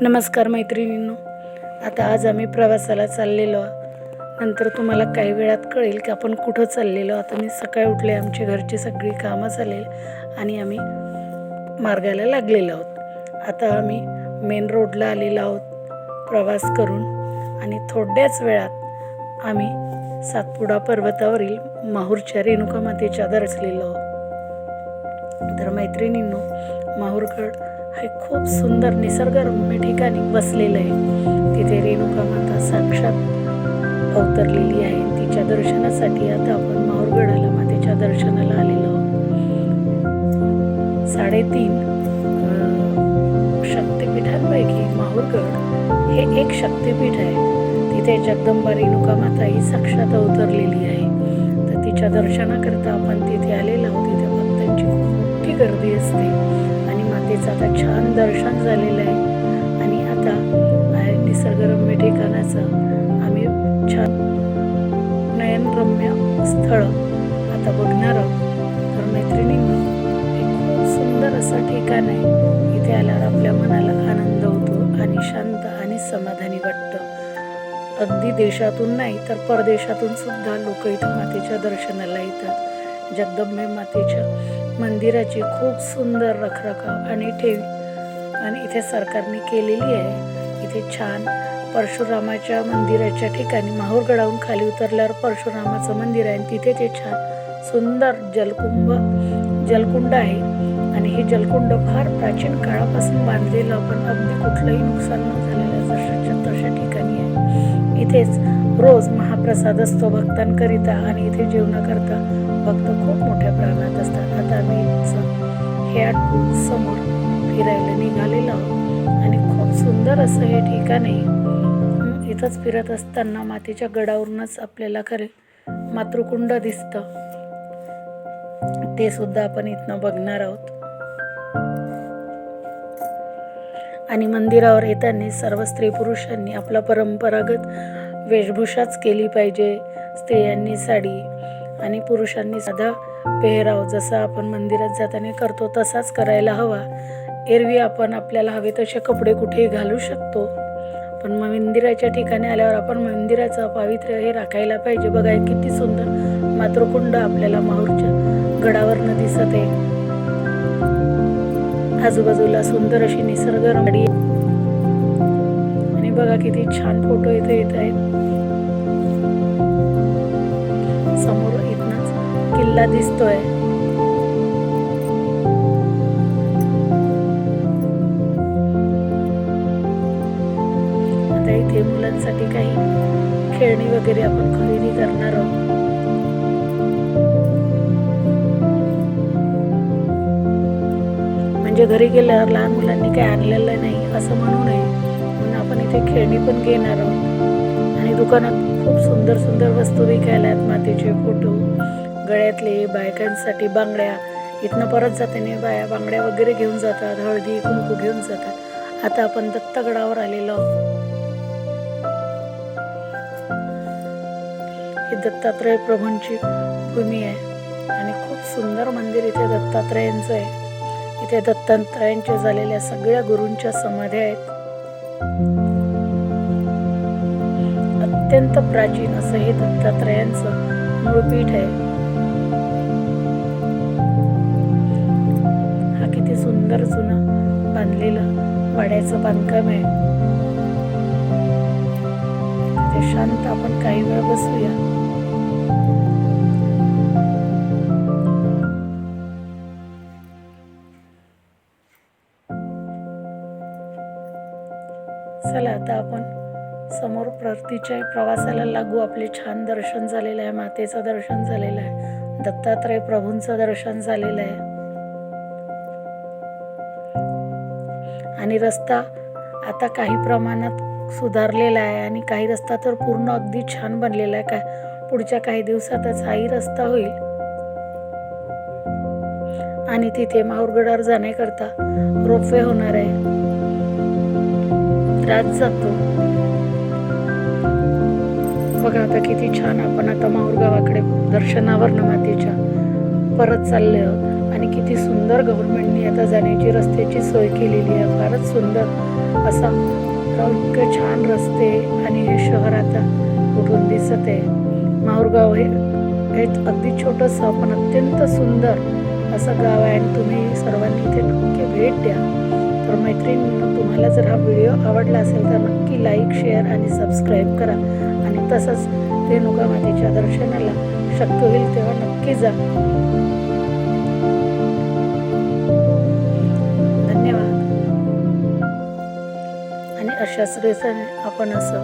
नमस्कार मैत्रिणींनो. आता आज आम्ही प्रवासाला चाललेलो आहोत. नंतर तुम्हाला काही वेळात कळेल की आपण कुठं चाललेलो आता मी सकाळी उठले आमची घरची सगळी कामं चालेल आणि आम्ही मार्गाला लागलेलो आहोत. आता आम्ही मेन रोडला आलेलो आहोत प्रवास करून. आणि थोड्याच वेळात आम्ही सातपुडा पर्वतावरील माहूरच्या रेणुका मातेच्या दर्शलेलो आहोत. तर मैत्रिणींनो माहूरगड हे खूप सुंदर निसर्गरम्य ठिकाणी बसलेलं आहे. तिथे रेणुका माता साक्षात अवतरलेली आहे. तिच्या दर्शनासाठी आता आपण माहूरगडाला मातेच्या दर्शनाला आलेलो आहोत. साडेतीन शक्तिपीठांपैकी माहूरगड हे एक शक्तिपीठ आहे. तिथे जगदंबा रेणुका माता ही साक्षात अवतरलेली आहे. तर तिच्या दर्शनाकरता आपण तिथे आलेलो आहोत. तिथे भक्तांची खूप मोठी गर्दी असते. आणि मातेचं आता छान दर्शन झालेलं आहे. आणि आता निसर्गरम्य ठिकाणाचं आम्ही छान नयनरम्य स्थळ आता बघणार आहोत. तर मैत्रिणींनो हे खूप सुंदर असं ठिकाण आहे. इथे आल्यावर आपल्या मनाला आनंद होतो आणि शांत आणि समाधानी वाटतं. अगदी देशातून नाही तर परदेशातून सुद्धा लोक इथं मातेच्या दर्शनाला येतात. जगदंबे मातेच्या मंदिराची खूप सुंदर रखरखाव आणि ठेवी. आणि इथे सरकारने केलेली आहे. इथे छान परशुरामाच्या मंदिराच्या ठिकाणी माहूरगडाहून खाली उतरल्यावर परशुरामाचं मंदिर आहे आणि तिथे ते छान सुंदर जलकुंभ जलकुंड आहे. आणि हे जलकुंड फार प्राचीन काळापासून बांधलेलं पण अगदी कुठलंही नुकसान न झालेलं जशाच्या तशा ठिकाणी आहे. इथेच रोज महाप्रसाद असतो भक्तांकरिता आणि इथे जेवणाकरता भक्त खूप मोठ्या प्रमाणात असतात. आता आम्ही हे समोर फिरायला निघालेलो आहोत. आणि खूप सुंदर असं हे ठिकाण आहे. इथंच फिरत असताना मातीच्या गडावरूनच आपल्याला खरे मातृकुंड दिसतं. ते सुद्धा आपण इथनं बघणार आहोत. आणि मंदिरावर येताना सर्व स्त्री पुरुषांनी आपला परंपरागत वेशभूषाच केली पाहिजे. स्त्रियांनी साडी आणि पुरुषांनी साधा पेहराव जसा आपण मंदिरात जाताना करतो तसाच करायला हवा. एरवी आपण आपल्याला हवे तसे कपडे कुठेही घालू शकतो. पण मग मंदिराच्या ठिकाणी आल्यावर आपण मंदिराचं पावित्र्य हे राखायला पाहिजे. बघा किती सुंदर मातृकुंड आपल्याला माहूरच्या गडावरनं दिसत आहे. आजूबाजूला सुंदर अशी निसर्ग आणि बघा किती छान फोटो इथे येत आहेत. किल्ला दिसतोय आता इथे मुलांसाठी काही खेळणी वगैरे आपण खरेदी करणार आहोत. म्हणजे घरी गेल्यावर लहान मुलांनी काही आणलेलं नाही असं म्हणू नये. म्हणून आपण इथे खेळणी पण घेणार आहोत. आणि दुकानात खूप सुंदर सुंदर वस्तू विकायला आहेत मातीचे फोटो गळ्यातले बायकांसाठी बांगड्या. इथनं परत जाताना बाया बांगड्या वगैरे घेऊन जातात हळदी कुंकू घेऊन जातात. आता आपण दत्तगडावर आलेलो आहोत. ही दत्तात्रय प्रभूंची भूमी आहे आणि खूप सुंदर मंदिर इथे दत्तात्रयांचं आहे. इथे दत्तात्रयांच्या झालेल्या सगळ्या गुरूंच्या समाध्या आहेत. अत्यंत प्राचीन असं हे दत्तात्रयांचं मूळपीठ आहे. बघा किती सुंदर जुनं बांधलेलं वाड्याचं बांधकाम आहे. ते शांत आपण काही वेळ बसूया. चला आता आपण समोर प्रतीच्या प्रवासाला लागू आपले छान दर्शन झालेलं आहे मातेचं दर्शन झालेलं आहे दत्तात्रय प्रभूंचं दर्शन झालेलं आहे. आणि रस्ता आता काही प्रमाणात सुधारलेला आहे आणि काही रस्ता तर पूर्ण अगदी छान बनलेला आहे. काय पुढच्या काही दिवसातच हाही रस्ता होईल. आणि तिथे माहूरगडावर जाण्याकरता रोपवे होणार आहे. रात जातो. बघा आता किती छान आपण आता माहूर गावाकडे दर्शनावर मातेच्या परत चालले आहोत. आणि किती सुंदर गव्हर्नमेंटने आता जाण्याची रस्त्याची सोय केलेली आहे. फारच सुंदर. असा इतकं छान रस्ते आणि हे शहर आता कुठून दिसत आहे. माहूरगाव हे हे अगदी छोटंसं पण अत्यंत सुंदर असं गाव आहे आणि तुम्ही सर्वांनी इथे नक्की भेट द्या. तर मैत्रिणी तुम्हाला जर हा व्हिडिओ आवडला असेल तर नक्की लाईक शेअर आणि सबस्क्राईब करा. आणि तसंच रेणुका मातेच्या दर्शनाला शक्य होईल तेव्हा नक्की जा. आणि आपण असं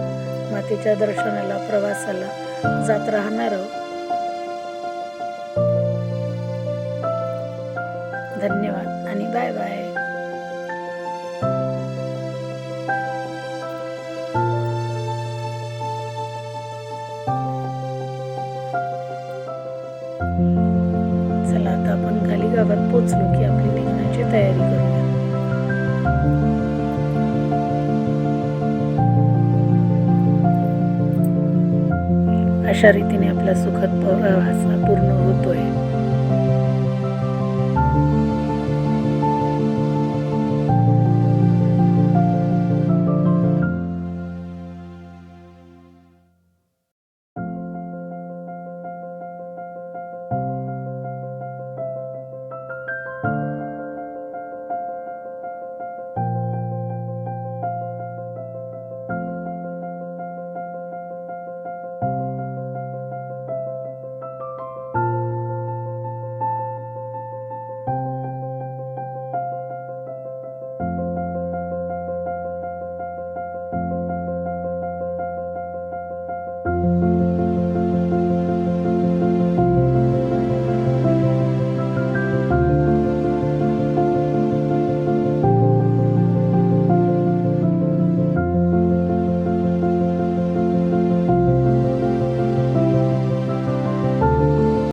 मातीच्या दर्शनाला प्रवासाला जात राहणार आहोत. धन्यवाद आणि बाय बाय. चला आता आपण खाली गावात पोचलो की आपली निघण्याची तयारी करू. अशा रीतीने आपला सुखद प्रवास पूर्ण होतोय.